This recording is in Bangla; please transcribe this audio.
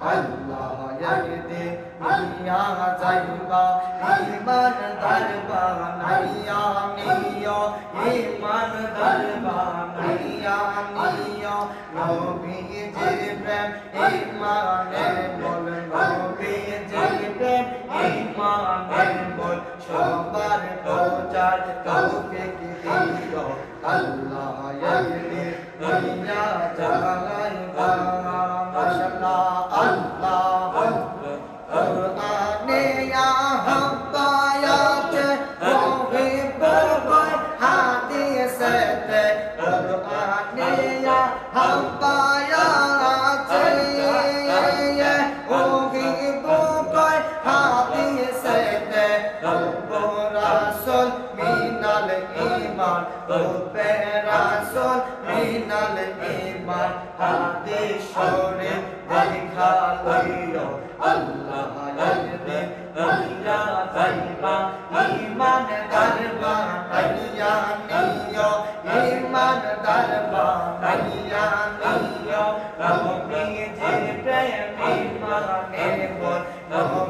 আল্লাহ ইয়াহদি নিয়া যাইবা ইমান দরবা নাইয়া নিও ইমান দরবা নাইয়া নিও নবী প্রেম ইমানের বল নবী প্রেম ইমানের বল। সবার প্রচার তৌফিক দিও। আল্লাহ ইয়াহদি নিয়া যাইবা। রাসূল মিনাল ঈমান রূপে রাসূল মিনাল ঈমান হাদিস শরীফ দেখা লইও আল্লাহ ইয়াহদি দুনিয়া যাইবা ঈমান দরবা নাইয়া নিও ঈমান দরবা নাইয়া নিও নবী যে প্রেম বল নবী যে